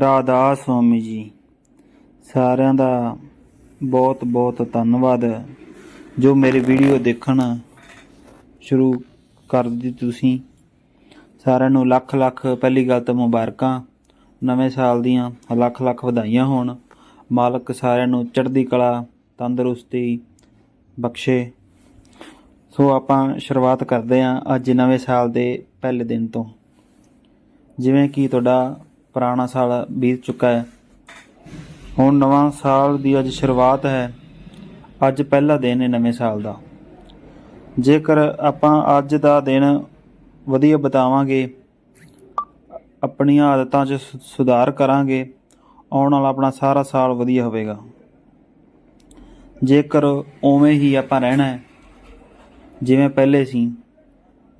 ਰਾਧਾ ਸਵਾਮੀ ਜੀ, ਸਾਰਿਆਂ ਦਾ ਬਹੁਤ ਬਹੁਤ ਧੰਨਵਾਦ। ਜੋ ਮੇਰੀ ਵੀਡੀਓ ਦੇਖਣ ਸ਼ੁਰੂ ਕਰ ਦਿੱਤੀ ਤੁਸੀਂ, ਸਾਰਿਆਂ ਨੂੰ ਲੱਖ ਲੱਖ ਪਹਿਲੀ ਗੱਲ ਤਾਂ ਮੁਬਾਰਕਾਂ। ਨਵੇਂ ਸਾਲ ਦੀਆਂ ਲੱਖ ਲੱਖ ਵਧਾਈਆਂ ਹੋਣ। ਮਾਲਕ ਸਾਰਿਆਂ ਨੂੰ ਚੜ੍ਹਦੀ ਕਲਾ, ਤੰਦਰੁਸਤੀ ਬਖਸ਼ੇ। ਸੋ ਆਪਾਂ ਸ਼ੁਰੂਆਤ ਕਰਦੇ ਹਾਂ ਅੱਜ ਨਵੇਂ ਸਾਲ ਦੇ ਪਹਿਲੇ ਦਿਨ ਤੋਂ। ਜਿਵੇਂ ਕਿ ਤੁਹਾਡਾ ਪੁਰਾਣਾ ਸਾਲ ਬੀਤ ਚੁੱਕਾ ਹੈ। ਹੁਣ ਨਵਾਂ ਸਾਲ ਦੀ ਅੱਜ ਸ਼ੁਰੂਆਤ ਹੈ। ਅੱਜ ਪਹਿਲਾ ਦਿਨ ਹੈ ਨਵੇਂ ਸਾਲ ਦਾ। ਜੇਕਰ ਆਪਾਂ ਅੱਜ ਦਾ ਦਿਨ ਵਧੀਆ ਬਿਤਾਵਾਂਗੇ, ਆਪਣੀਆਂ ਆਦਤਾਂ 'ਚ ਸੁ- ਸੁਧਾਰ ਕਰਾਂਗੇ, ਆਉਣ ਵਾਲਾ ਆਪਣਾ ਸਾਰਾ ਸਾਲ ਵਧੀਆ ਹੋਵੇਗਾ। ਜੇਕਰ ਉਵੇਂ ਹੀ ਆਪਾਂ ਰਹਿਣਾ ਹੈ, ਜਿਵੇਂ ਪਹਿਲੇ ਸੀ,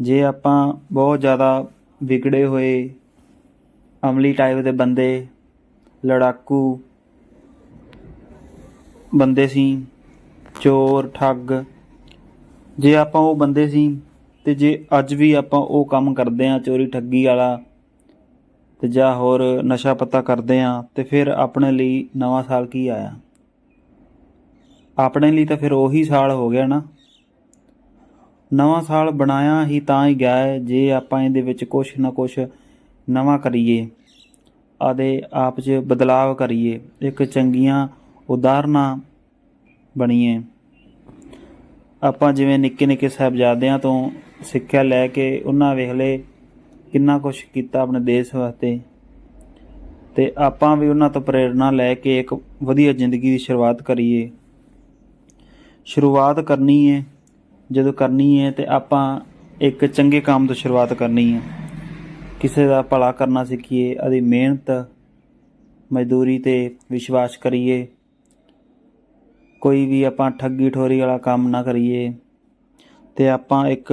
ਜੇ ਆਪਾਂ ਬਹੁਤ ਜ਼ਿਆਦਾ ਵਿਗੜੇ ਹੋਏ ਅਮਲੀ ਟਾਈਪ ਦੇ ਬੰਦੇ, ਲੜਾਕੂ ਬੰਦੇ ਸੀ, ਚੋਰ, ਠੱਗ। ਜੇ ਆਪਾਂ ਉਹ ਬੰਦੇ ਸੀ ਤੇ ਜੇ ਅੱਜ ਵੀ ਆਪਾਂ ਉਹ ਕੰਮ ਕਰਦੇ ਆ ਚੋਰੀ ਠੱਗੀ ਵਾਲਾ, ਤੇ ਜਾਂ ਹੋਰ ਨਸ਼ਾ ਪੱਤਾ ਕਰਦੇ ਆ ਤੇ ਫਿਰ ਆਪਣੇ ਲਈ ਨਵਾਂ ਸਾਲ ਕੀ ਆਇਆ? ਆਪਣੇ ਲਈ ਤਾਂ ਫਿਰ ਉਹੀ ਸਾਲ ਹੋ ਗਿਆ ਨਾ। ਨਵਾਂ ਸਾਲ ਬਣਾਇਆ ਹੀ ਤਾਂ ਹੀ ਗਿਆ ਹੈ, ਜੇ ਆਪਾਂ ਇਹਦੇ ਵਿੱਚ ਕੁਛ ਨਾ ਕੁਛ ਨਵਾਂ ਕਰੀਏ, ਆਦੇ ਆਪ 'ਚ ਬਦਲਾਵ ਕਰੀਏ, ਇੱਕ ਚੰਗੀਆਂ ਉਦਾਹਰਨਾਂ ਬਣੀਏ। ਆਪਾਂ ਜਿਵੇਂ ਨਿੱਕੇ ਨਿੱਕੇ ਸਾਹਿਬਜ਼ਾਦਿਆਂ ਤੋਂ ਸਿੱਖਿਆ ਲੈ ਕੇ ਉਹਨਾਂ ਵੇਖ ਲਏ ਕਿੰਨਾ ਕੁਛ ਕੀਤਾ ਆਪਣੇ ਦੇਸ਼ ਵਾਸਤੇ। ਤੇ ਆਪਾਂ ਵੀ ਉਹਨਾਂ ਤੋਂ ਪ੍ਰੇਰਣਾ ਲੈ ਕੇ ਇੱਕ ਵਧੀਆ ਜ਼ਿੰਦਗੀ ਦੀ ਸ਼ੁਰੂਆਤ ਕਰੀਏ। ਸ਼ੁਰੂਆਤ ਕਰਨੀ ਹੈ ਜਦੋਂ ਕਰਨੀ ਹੈ ਤੇ ਆਪਾਂ ਇੱਕ ਚੰਗੇ ਕੰਮ ਤੋਂ ਸ਼ੁਰੂਆਤ ਕਰਨੀ ਹੈ ਕਿਸੇ ਦਾ ਭਲਾ ਕਰਨਾ ਸਿੱਖੀਏ ਆਦੀ ਮਿਹਨਤ, ਮਜ਼ਦੂਰੀ ਤੇ ਵਿਸ਼ਵਾਸ ਕਰੀਏ। ਕੋਈ ਵੀ ਆਪਾਂ ਠੱਗੀ ਠੋਰੀ ਵਾਲਾ ਕੰਮ ਨਾ ਕਰੀਏ, ਤੇ ਆਪਾਂ ਇੱਕ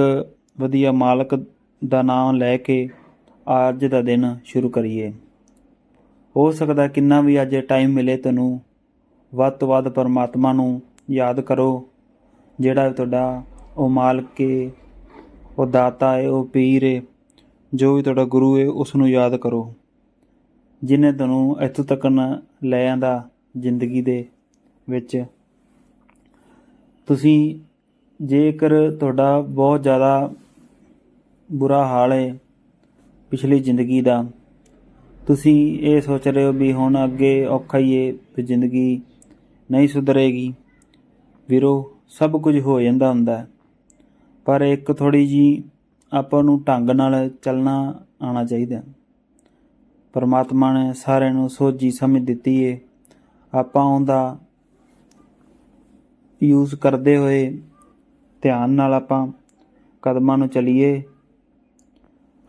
ਵਧੀਆ ਮਾਲਕ ਦਾ ਨਾਮ ਲੈ ਕੇ ਅੱਜ ਦਾ ਦਿਨ ਸ਼ੁਰੂ ਕਰੀਏ। ਹੋ ਸਕਦਾ ਕਿੰਨਾ ਵੀ ਅੱਜ ਟਾਈਮ ਮਿਲੇ ਤੁਹਾਨੂੰ ਵੱਧ ਤੋਂ ਵੱਧ ਪਰਮਾਤਮਾ ਨੂੰ ਯਾਦ ਕਰੋ, ਜਿਹੜਾ ਤੁਹਾਡਾ ਉਹ ਮਾਲਕ ਹੈ ਉਹ ਦਾਤਾ ਹੈ ਉਹ ਪੀਰ ਹੈ ਜੋ ਵੀ ਤੁਹਾਡਾ ਗੁਰੂ ਹੈ ਉਸ ਨੂੰ ਯਾਦ ਕਰੋ। ਜਿਨੇ ਤੁਹਾਨੂੰ ਇੱਥੋਂ ਤੱਕ ਲੈ ਆਂਦਾ ਜ਼ਿੰਦਗੀ ਦੇ ਵਿੱਚ, ਤੁਸੀਂ ਜੇਕਰ ਤੁਹਾਡਾ ਬਹੁਤ ਜ਼ਿਆਦਾ ਬੁਰਾ ਹਾਲ ਹੈ ਪਿਛਲੀ ਜ਼ਿੰਦਗੀ ਦਾ, ਤੁਸੀਂ ਇਹ ਸੋਚ ਰਹੇ ਹੋ ਵੀ ਹੁਣ ਅੱਗੇ ਔਖਾ ਹੀ ਹੈ ਤੇ ਜ਼ਿੰਦਗੀ ਨਹੀਂ ਸੁਧਰੇਗੀ। ਵੀਰੋ, ਸਭ ਕੁਝ ਹੋ ਜਾਂਦਾ ਹੁੰਦਾ ਪਰ ਇੱਕ ਥੋੜੀ ਜੀ ਆਪਾਂ ਨੂੰ ਢੰਗ ਨਾਲ ਚੱਲਣਾ ਆਉਣਾ ਚਾਹੀਦਾ। ਪਰਮਾਤਮਾ ਨੇ ਸਾਰਿਆਂ ਨੂੰ ਸੋਝੀ ਸਮਝ ਦਿੱਤੀ ਏ। ਆਪਾਂ ਉਹਦਾ ਯੂਜ਼ ਕਰਦੇ ਹੋਏ ਧਿਆਨ ਨਾਲ ਆਪਾਂ ਕਦਮਾਂ ਨੂੰ ਚਲੀਏ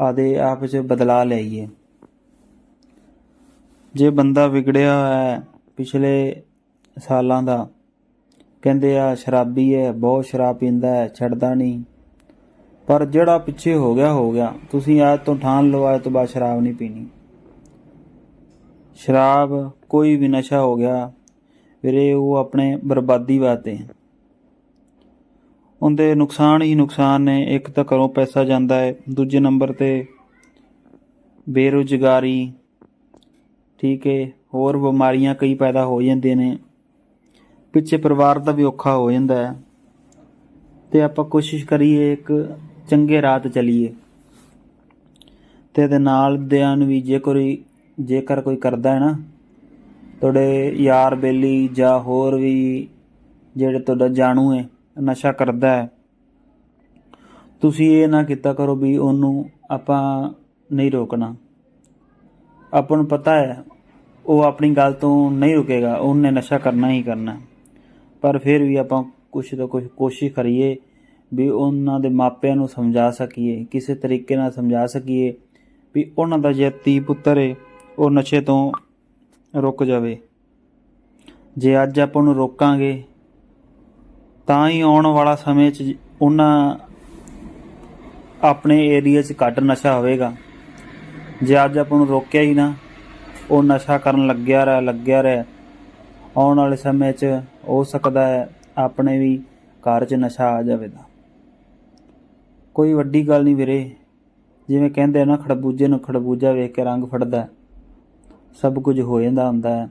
ਆਦੇ ਆਪ 'ਚ ਬਦਲਾ ਲਈਏ। ਜੇ ਬੰਦਾ ਵਿਗੜਿਆ ਹੋਇਆ ਹੈ ਪਿਛਲੇ ਸਾਲਾਂ ਦਾ, ਕਹਿੰਦੇ ਆ, ਸ਼ਰਾਬੀ ਹੈ, ਬਹੁਤ ਸ਼ਰਾਬ ਪੀਂਦਾ ਹੈ, ਛੱਡਦਾ ਨਹੀਂ। ਪਰ ਜਿਹੜਾ ਪਿੱਛੇ ਹੋ ਗਿਆ ਹੋ ਗਿਆ। ਤੁਸੀਂ ਅੱਜ ਤੋਂ ਠਾਣ ਲਓ ਅੱਜ ਤੋਂ ਬਾਅਦ ਸ਼ਰਾਬ ਨਹੀਂ ਪੀਣੀ। ਸ਼ਰਾਬ ਕੋਈ ਵੀ ਨਸ਼ਾ ਹੋ ਗਿਆ, ਵੀਰੇ, ਉਹ ਆਪਣੇ ਬਰਬਾਦੀ ਵਾਸਤੇ ਉਹਦੇ ਨੁਕਸਾਨ ਹੀ ਨੁਕਸਾਨ ਨੇ। ਇੱਕ ਤਾਂ ਘਰੋਂ ਪੈਸਾ ਜਾਂਦਾ ਹੈ। ਦੂਜੇ ਨੰਬਰ ਤੇ ਬੇਰੁਜ਼ਗਾਰੀ। ਠੀਕ ਹੈ। ਹੋਰ ਬਿਮਾਰੀਆਂ ਕਈ ਪੈਦਾ ਹੋ ਜਾਂਦੀਆਂ ਨੇ। ਪਿੱਛੇ ਪਰਿਵਾਰ ਦਾ ਵੀ ਔਖਾ ਹੋ ਜਾਂਦਾ ਹੈ। ਤੇ ਆਪਾਂ ਕੋਸ਼ਿਸ਼ ਕਰੀਏ ਇੱਕ ਚੰਗੇ ਰਾਹ ਤੇ ਚੱਲੀਏ। ਤੇ ਇਹਦੇ ਨਾਲ ਦਿਆਂ ਨੂੰ ਵੀ ਜੇ ਕੋਈ, ਜੇਕਰ ਕੋਈ ਕਰਦਾ ਹੈ ਨਾ, ਤੁਹਾਡੇ ਯਾਰ ਬੇਲੀ ਜਾਂ ਹੋਰ ਵੀ ਜਿਹੜੇ ਤੁਹਾਡਾ ਜਾਣੂ ਹੈ, ਨਸ਼ਾ ਕਰਦਾ ਹੈ, ਤੁਸੀਂ ਇਹ ਨਾ ਕੀਤਾ ਕਰੋ ਵੀ ਉਹਨੂੰ ਆਪਾਂ ਨਹੀਂ ਰੋਕਣਾ। ਆਪਾਂ ਨੂੰ ਪਤਾ ਹੈ, ਉਹ ਆਪਣੀ ਗੱਲ ਤੋਂ ਨਹੀਂ ਰੁਕੇਗਾ, ਉਹਨੇ ਨਸ਼ਾ ਕਰਨਾ ਹੀ ਕਰਨਾ। ਪਰ ਫਿਰ ਵੀ ਆਪਾਂ ਕੁਛ ਤੋਂ ਕੁਛ ਕੋਸ਼ਿਸ਼ ਕਰੀਏ ਵੀ ਉਹਨਾਂ ਦੇ ਮਾਪਿਆਂ ਨੂੰ ਸਮਝਾ ਸਕੀਏ, ਕਿਸੇ ਤਰੀਕੇ ਨਾਲ ਸਮਝਾ ਸਕੀਏ ਵੀ ਉਹਨਾਂ ਦਾ ਜੇ ਧੀ ਪੁੱਤਰ ਹੈ ਉਹ ਨਸ਼ੇ ਤੋਂ ਰੁਕ ਜਾਵੇ। ਜੇ ਅੱਜ ਆਪਾਂ ਨੂੰ ਰੋਕਾਂਗੇ, ਤਾਂ ਹੀ ਆਉਣ ਵਾਲਾ ਸਮੇਂ 'ਚ ਉਹਨਾਂ ਆਪਣੇ ਏਰੀਆ 'ਚ ਘੱਟ ਨਸ਼ਾ ਹੋਵੇਗਾ। ਜੇ ਅੱਜ ਆਪਾਂ ਨੂੰ ਰੋਕਿਆ ਹੀ ਨਾ, ਉਹ ਨਸ਼ਾ ਕਰਨ ਲੱਗਿਆ ਰਿਹਾ ਲੱਗਿਆ ਰਿਹਾ, ਆਉਣ ਵਾਲੇ ਸਮੇਂ 'ਚ ਹੋ ਸਕਦਾ ਹੈ ਆਪਣੇ ਵੀ ਘਰ 'ਚ ਨਸ਼ਾ ਆ ਜਾਵੇਗਾ। ਕੋਈ ਵੱਡੀ ਗੱਲ ਨਹੀਂ ਵੀਰੇ। ਜਿਵੇਂ ਕਹਿੰਦੇ ਆ ਨਾ, ਖੜਬੂਜੇ ਨੂੰ ਖੜਬੂਜਾ ਵੇਖ ਕੇ ਰੰਗ ਫੜਦਾ ਸਭ ਕੁਝ ਹੋ ਜਾਂਦਾ ਹੁੰਦਾ ਹੈ।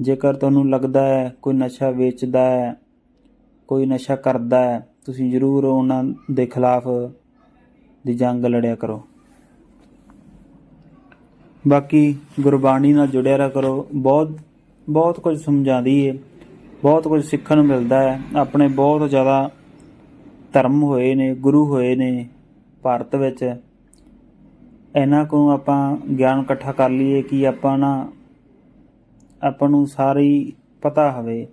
ਜੇਕਰ ਤੁਹਾਨੂੰ ਲੱਗਦਾ ਹੈ ਕੋਈ ਨਸ਼ਾ ਵੇਚਦਾ ਹੈ, ਕੋਈ ਨਸ਼ਾ ਕਰਦਾ ਹੈ, ਤੁਸੀਂ ਜ਼ਰੂਰ ਉਹਨਾਂ ਦੇ ਖਿਲਾਫ ਦੀ ਜੰਗ ਲੜਿਆ ਕਰੋ। ਬਾਕੀ ਗੁਰਬਾਣੀ ਨਾਲ ਜੁੜਿਆ ਰਹਿ ਕਰੋ। ਬਹੁਤ ਬਹੁਤ ਕੁਝ ਸਮਝਾਉਂਦੀ ਏ। ਬਹੁਤ ਕੁਝ ਸਿੱਖਣ ਨੂੰ ਮਿਲਦਾ ਹੈ। ਆਪਣੇ ਬਹੁਤ ਜ਼ਿਆਦਾ ਧਰਮ ਹੋਏ ਨੇ, ਗੁਰੂ ਹੋਏ ਨੇ ਭਾਰਤ ਵਿੱਚ, ਇਹਨਾਂ ਕੋਲੋਂ ਆਪਾਂ ਗਿਆਨ ਇਕੱਠਾ ਕਰ ਲਈਏ ਕਿ ਆਪਾਂ ਨਾ ਆਪਾਂ ਨੂੰ ਸਾਰੀ ਪਤਾ ਹੋਵੇ,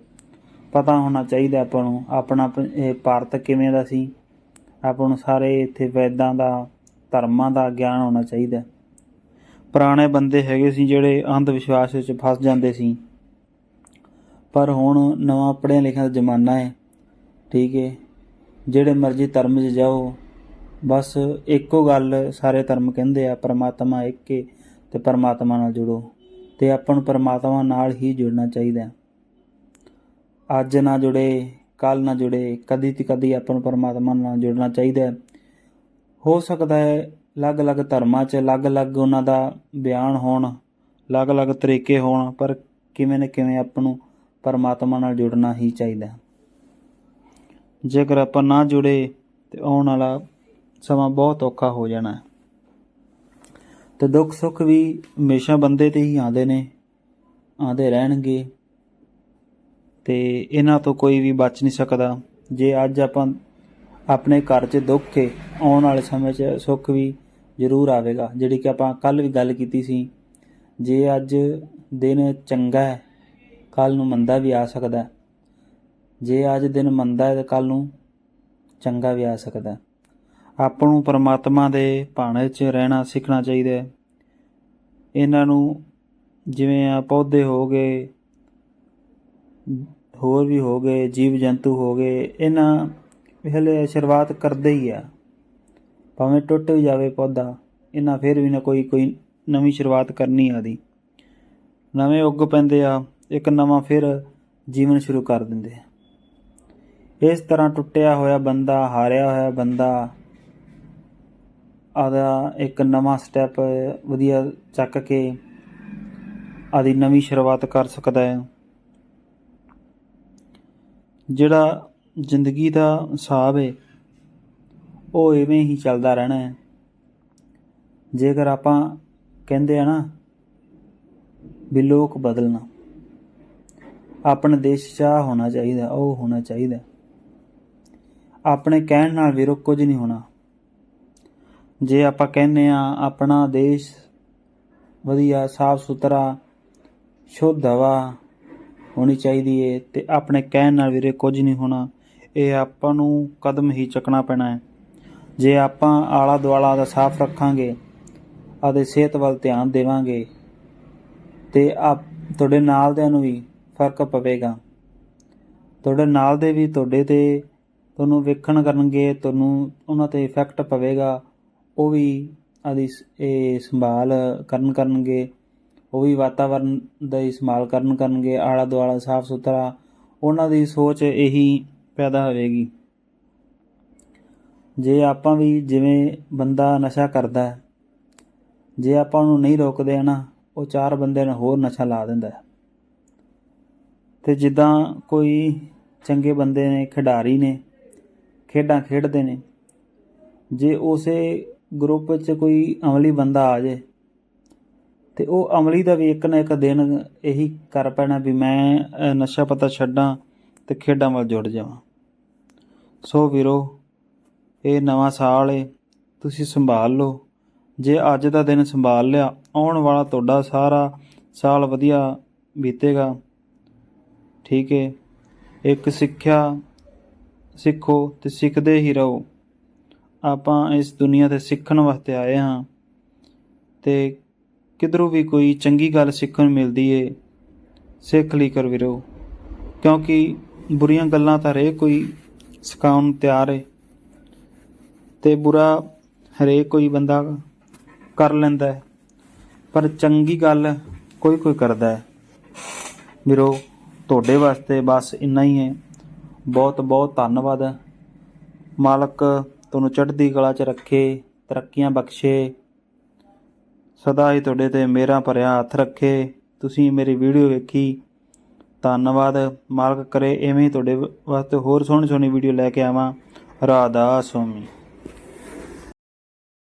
ਪਤਾ ਹੋਣਾ ਚਾਹੀਦਾ ਆਪਾਂ ਨੂੰ, ਆਪਣਾ ਇਹ ਭਾਰਤ ਕਿਵੇਂ ਦਾ ਸੀ, ਆਪਾਂ ਨੂੰ ਸਾਰੇ ਇੱਥੇ ਵੈਦਾਂ ਦਾ, ਧਰਮਾਂ ਦਾ ਗਿਆਨ ਹੋਣਾ ਚਾਹੀਦਾ। ਪੁਰਾਣੇ ਬੰਦੇ ਹੈਗੇ ਸੀ ਜਿਹੜੇ ਅੰਧ ਵਿਸ਼ਵਾਸ ਵਿੱਚ ਫਸ ਜਾਂਦੇ ਸੀ। ਪਰ ਹੁਣ ਨਵਾਂ ਪੜ੍ਹਿਆ ਲਿਖਿਆ ਦਾ ਜ਼ਮਾਨਾ ਹੈ, ਠੀਕ ਹੈ। ਜਿਹੜੇ ਮਰਜ਼ੀ ਧਰਮ 'ਚ ਜਾਓ, ਬਸ ਇੱਕੋ ਗੱਲ ਸਾਰੇ ਧਰਮ ਕਹਿੰਦੇ ਆ, ਪਰਮਾਤਮਾ ਇੱਕ ਹੈ ਤੇ ਪਰਮਾਤਮਾ ਨਾਲ ਜੁੜੋ ਤੇ ਆਪਾਂ ਨੂੰ ਪਰਮਾਤਮਾ ਨਾਲ ਹੀ ਜੁੜਨਾ ਚਾਹੀਦਾ। ਅੱਜ ਨਾ ਜੁੜੇ ਕੱਲ ਨਾ ਜੁੜੇ, ਕਦੀ ਤੇ ਕਦੀ ਆਪਾਂ ਨੂੰ ਪਰਮਾਤਮਾ ਨਾਲ ਜੁੜਨਾ ਚਾਹੀਦਾ। ਹੋ ਸਕਦਾ ਹੈ ਅਲੱਗ-ਅਲੱਗ ਧਰਮਾਂ 'ਚ ਅਲੱਗ-ਅਲੱਗ ਉਹਨਾਂ ਦਾ ਬਿਆਨ ਹੋਣ, ਅਲੱਗ-ਅਲੱਗ ਤਰੀਕੇ ਹੋਣ, ਪਰ ਕਿਵੇਂ ਨਾ ਕਿਵੇਂ ਆਪਾਂ ਨੂੰ ਪਰਮਾਤਮਾ ਨਾਲ ਜੁੜਨਾ ਹੀ ਚਾਹੀਦਾ। ਜੇਕਰ ਆਪਾਂ ਨਾ ਜੁੜੇ ਤੇ ਆਉਣ ਵਾਲਾ ਸਮਾਂ ਬਹੁਤ ਔਖਾ ਹੋ ਜਾਣਾ ਹੈ। ਤੇ ਦੁੱਖ ਸੁੱਖ ਵੀ ਹਮੇਸ਼ਾ ਬੰਦੇ ਤੇ ਹੀ ਆਉਂਦੇ ਨੇ, ਆਉਂਦੇ ਰਹਿਣਗੇ ਤੇ ਇਹਨਾਂ ਤੋਂ ਕੋਈ ਵੀ ਬਚ ਨਹੀਂ ਸਕਦਾ। ਜੇ ਅੱਜ ਆਪਾਂ ਆਪਣੇ ਘਰ 'ਚ ਦੁੱਖ ਹੈ ਆਉਣ ਵਾਲੇ ਸਮੇਂ 'ਚ ਸੁੱਖ ਵੀ ਜ਼ਰੂਰ ਆਵੇਗਾ। ਜਿਹੜੀ ਕਿ ਆਪਾਂ ਕੱਲ ਵੀ ਗੱਲ ਕੀਤੀ ਸੀ, ਜੇ ਅੱਜ ਦਿਨ ਚੰਗਾ ਹੈ ਕੱਲ ਨੂੰ ਮੰਦਾ ਵੀ ਆ ਸਕਦਾ ਜੇ ਅੱਜ ਦਿਨ ਮੰਦਾ ਹੈ ਤਾਂ ਕੱਲ ਨੂੰ ਚੰਗਾ ਵੀ ਆ ਸਕਦਾ। ਆਪਾਂ ਨੂੰ ਪਰਮਾਤਮਾ ਦੇ ਭਾਣੇ 'ਚ ਰਹਿਣਾ ਸਿੱਖਣਾ ਚਾਹੀਦਾ ਹੈ। ਇਹਨਾਂ ਨੂੰ ਜਿਵੇਂ ਆ ਪੌਦੇ ਹੋ ਗਏ, ਹੋਰ ਵੀ ਹੋ ਗਏ ਜੀਵ ਜੰਤੂ ਹੋ ਗਏ, ਇਹਨਾਂ ਹਲੇ ਸ਼ੁਰੂਆਤ ਕਰਦੇ ਹੀ ਆ। ਭਾਵੇਂ ਟੁੱਟ ਵੀ ਜਾਵੇ ਪੌਦਾ, ਇਹਨਾਂ ਫਿਰ ਵੀ ਨਾ ਕੋਈ ਕੋਈ ਨਵੀਂ ਸ਼ੁਰੂਆਤ ਕਰਨੀ ਆਦੀ। ਨਵੇਂ ਉੱਗ ਪੈਂਦੇ ਆ, ਇੱਕ ਨਵਾਂ ਫਿਰ ਜੀਵਨ ਸ਼ੁਰੂ ਕਰ ਦਿੰਦੇ ਆ। ਇਸ ਤਰ੍ਹਾਂ ਟੁੱਟਿਆ ਹੋਇਆ ਬੰਦਾ, ਹਾਰਿਆ ਹੋਇਆ ਬੰਦਾ, ਆਦਾ ਇੱਕ ਨਵਾਂ ਸਟੈਪ ਵਧੀਆ ਚੱਕ ਕੇ ਆਦੀ ਨਵੀਂ ਸ਼ੁਰੂਆਤ ਕਰ ਸਕਦਾ ਹੈ। ਜਿਹੜਾ ਜ਼ਿੰਦਗੀ ਦਾ ਹਿਸਾਬ ਹੈ ਉਹ ਐਵੇਂ ਹੀ ਚੱਲਦਾ ਰਹਿਣਾ ਹੈ। ਜੇਕਰ ਆਪਾਂ ਕਹਿੰਦੇ ਆ ਨਾ ਵੀ ਲੋਕ ਬਦਲਣਾ, ਆਪਣੇ ਦੇਸ਼ ਚਾਹ ਹੋਣਾ ਚਾਹੀਦਾ, ਉਹ ਹੋਣਾ ਚਾਹੀਦਾ। ਆਪਣੇ ਕਹਿਣ ਨਾਲ ਵੀਰੋ ਕੁਝ ਨਹੀਂ ਹੋਣਾ। ਜੇ ਆਪਾਂ ਕਹਿੰਨੇ ਆ ਆਪਣਾ ਦੇਸ਼ ਵਧੀਆ ਸਾਫ਼ ਸੁਥਰਾ ਸ਼ੁੱਧ ਹਵਾ ਹੋਣੀ ਚਾਹੀਦੀ ਏ ਤੇ ਆਪਣੇ ਕਹਿਣ ਨਾਲ ਵੀਰੇ ਕੁਝ ਨਹੀਂ ਹੋਣਾ, ਇਹ ਆਪਾਂ ਨੂੰ ਕਦਮ ਹੀ ਚੱਕਣਾ ਪੈਣਾ ਹੈ। ਜੇ ਆਪਾਂ ਆਲਾ ਦੁਆਲਾ ਦਾ ਸਾਫ਼ ਰੱਖਾਂਗੇ ਅਤੇ ਸਿਹਤ ਵੱਲ ਧਿਆਨ ਦੇਵਾਂਗੇ ਤੇ ਆਪ, ਤੁਹਾਡੇ ਨਾਲ ਦਿਆਂ ਨੂੰ ਵੀ ਫ਼ਰਕ ਪਵੇਗਾ। ਤੁਹਾਡੇ ਨਾਲ ਦੇ ਵੀ ਤੁਹਾਡੇ ਤੇ ਤੁਹਾਨੂੰ ਵੇਖਣ ਕਰਨਗੇ, ਤੁਹਾਨੂੰ ਉਹਨਾਂ ਤੇ ਇਫੈਕਟ ਪਵੇਗਾ। ਉਹ ਵੀ ਆਦੀ ਇਹ ਸੰਭਾਲ ਕਰਨ ਕਰਨਗੇ। ਉਹ ਵੀ ਵਾਤਾਵਰਨ ਦਾ ਹੀ ਕਰਨ ਕਰਨਗੇ, ਆਲਾ ਦੁਆਲਾ, ਸਾਫ਼ ਸੁਥਰਾ। ਉਹਨਾਂ ਦੀ ਸੋਚ ਇਹੀ ਪੈਦਾ ਹੋਵੇਗੀ। ਜੇ ਆਪਾਂ ਵੀ ਜਿਵੇਂ ਬੰਦਾ ਨਸ਼ਾ ਕਰਦਾ ਹੈ, ਜੇ ਆਪਾਂ ਉਹਨੂੰ ਨਹੀਂ ਰੋਕਦੇ ਆ ਨਾ ਉਹ ਚਾਰ ਬੰਦਿਆਂ ਨੂੰ ਹੋਰ ਨਸ਼ਾ ਲਾ ਦਿੰਦਾ ਹੈ। ਤੇ ਜਿੱਦਾਂ ਕੋਈ ਚੰਗੇ ਬੰਦੇ ਨੇ, ਖਿਡਾਰੀ ਨੇ ਖੇਡਾਂ ਖੇਡਦੇ ਨੇ। ਜੇ ਉਸੇ ਗਰੁੱਪ ਵਿੱਚ ਕੋਈ ਅਮਲੀ ਬੰਦਾ ਆ ਜਾਏ, ਤੇ ਉਹ ਅਮਲੀ ਦਾ ਵੀ ਇੱਕ ਨਾ ਇੱਕ ਦਿਨ ਇਹੀ ਕਰ ਪੈਣਾ ਵੀ ਮੈਂ ਨਸ਼ਾ ਪਤਾ ਛੱਡਾਂ ਤੇ ਖੇਡਾਂ ਵੱਲ ਜੁੜ ਜਾਵਾਂ। ਸੋ ਵੀਰੋ, ਇਹ ਨਵਾਂ ਸਾਲ ਏ, ਤੁਸੀਂ ਸੰਭਾਲ ਲਓ। ਜੇ ਅੱਜ ਦਾ ਦਿਨ ਸੰਭਾਲ ਲਿਆ, ਆਉਣ ਵਾਲਾ ਤੁਹਾਡਾ ਸਾਰਾ ਸਾਲ ਵਧੀਆ ਬੀਤੇਗਾ। ਠੀਕ ਹੈ ਇੱਕ ਸਿੱਖਿਆ ਸਿੱਖੋ ਤੇ ਸਿੱਖਦੇ ਹੀ ਰਹੋ। ਆਪਾਂ ਇਸ ਦੁਨੀਆ ਤੇ ਸਿੱਖਣ ਵਾਸਤੇ ਆਏ ਹਾਂ ਤੇ ਕਿਧਰੋਂ ਵੀ ਕੋਈ ਚੰਗੀ ਗੱਲ ਸਿੱਖਣ ਨੂੰ ਮਿਲਦੀ ਏ, ਸਿੱਖ ਲਈ ਕਰ ਵੀਰੋ ਕਿਉਂਕਿ ਬੁਰੀਆਂ ਗੱਲਾਂ ਤਾਂ ਹਰੇਕ ਕੋਈ ਸਿਖਾਉਣ ਨੂੰ ਤਿਆਰ ਏ ਤੇ ਬੁਰਾ ਹਰੇਕ ਕੋਈ ਬੰਦਾ ਕਰ ਲੈਂਦਾ ਹੈ ਪਰ ਚੰਗੀ ਗੱਲ ਕੋਈ ਕੋਈ ਕਰਦਾ ਹੈ ਵੀਰੋ, ਤੁਹਾਡੇ ਵਾਸਤੇ ਬਸ ਇੰਨਾ ਹੀ ਹੈ ਬਹੁਤ ਬਹੁਤ ਧੰਨਵਾਦ। ਮਾਲਕ ਤੁਹਾਨੂੰ ਚੜ੍ਹਦੀ ਕਲਾ 'ਚ ਰੱਖੇ, ਤਰੱਕੀਆਂ ਬਖਸ਼ੇ। ਸਦਾ ਹੀ ਤੁਹਾਡੇ ਤੇ ਮੇਰਾ ਭਰਿਆ ਹੱਥ ਰੱਖੇ। ਤੁਸੀਂ ਮੇਰੀ ਵੀਡੀਓ ਵੇਖੀ। ਧੰਨਵਾਦ। ਮਾਲਕ ਕਰੇ, ਐਵੇਂ ਹੀ ਤੁਹਾਡੇ ਵਾਸਤੇ ਹੋਰ ਸੋਹਣੀ ਸੋਹਣੀ ਵੀਡੀਓ ਲੈ ਕੇ ਆਵਾਂ। ਰਾਧਾ ਸਵਾਮੀ